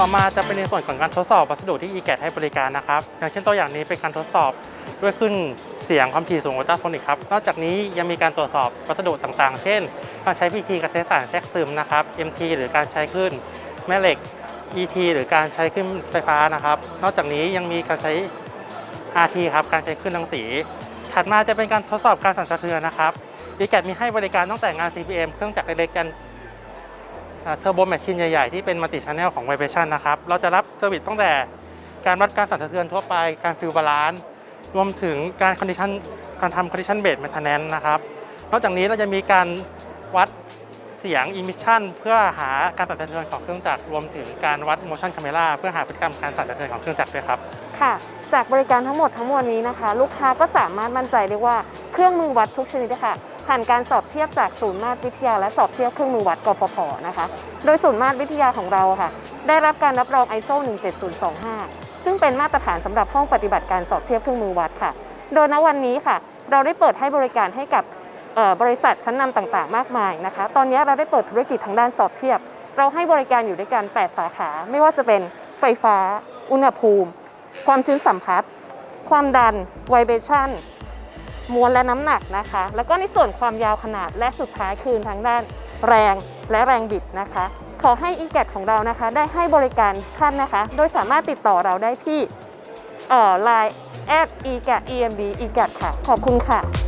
่อมาจะเป็นในส่วนของการทดสอบวัสดุที่ e-gat ให้บริการนะครับ อย่างเช่นตัวอย่างนี้เป็นการทดสอบด้วยขึ้นเสียงความถี่สูงอัลตราโซนิกครับ นอกจากนี้ยังมีการตรวจสอบวัสดุต่างๆ เช่น การใช้ PT การใช้สารแทรกซึมนะครับ MT หรือการใช้คลื่นแม่เหล็ก ET หรือการใช้คลื่นไฟฟ้านะครับ นอกจากนี้ยังมีการใช้ RT ครับ การใช้คลื่นรังสี ถัดมาจะเป็นการทดสอบการสั่นสะเทือนนะครับ e g a t มีให้บริการตั้งแต่งาน CPM เครื่องจักรเล็กๆกัน เทอร์โบแมชชีนใหญ่ ๆ ที่เป็นมัลติช n แนลของ Vibration นะครับ เราจะรับเซอร์วิสตั้งแต่การวัดการสั่นสะเทือนทั่วไปการฟิลบาลานซ์รวมถึงการคอนดิชันการทำคอนดิชันเบสแมทนแนนนะครับนอกจากนี้เราจะมีการวัดเสียง emission เพื่อหาการสั่นสะเทือนของเครื่องจักรรวมถึงการวัด motion camera เพื่อหาพฤติกรรมการสั่นสะเทือนของเครื่องจักรด้วยครับค่ะ จากบริการทั้งหมดทั้งมวลนี้นะคะ ลูกค้าก็สามารถมั่นใจได้ว่าเครื่องมือวัดทุกชนิดค่ะ ผ่านการสอบเทียบจากศูนย์มาตรวิทยา และสอบเทียบเครื่องมือวัดกฟผนะคะ โดยศูนย์มาตรวิทยาของเราค่ะ ได้รับการรับรอง ISO 17025 ซึ่งเป็นมาตรฐานสำหรับห้องปฏิบัติการสอบเทียบเครื่องมือวัดค่ะ โดยณวันนี้ค่ะ เราได้เปิดให้บริการให้กับบริษัทชั้นนำต่างๆ มากมายนะคะ ตอนนี้เราได้เปิดธุรกิจทางด้านสอบเทียบ เราให้บริการอยู่ด้วยกัน 8 สาขา ไม่ว่าจะเป็นไฟฟ้า อุณหภูมิ ความชื้นสัมผัส ความดัน ไวเบชั่น มวลและน้ำหนักนะคะ แล้วก็ในส่วนความยาวขนาดและสุดท้ายคือทางด้านแรงและแรงบิดนะคะ ขอให้ e g a t ของเรานะคะ ได้ให้บริการท่านนะคะ โดยสามารถติดต่อเราได้ที่เอ่อ Line at e g a t emb e g a t ค่ะ ขอบคุณค่ะ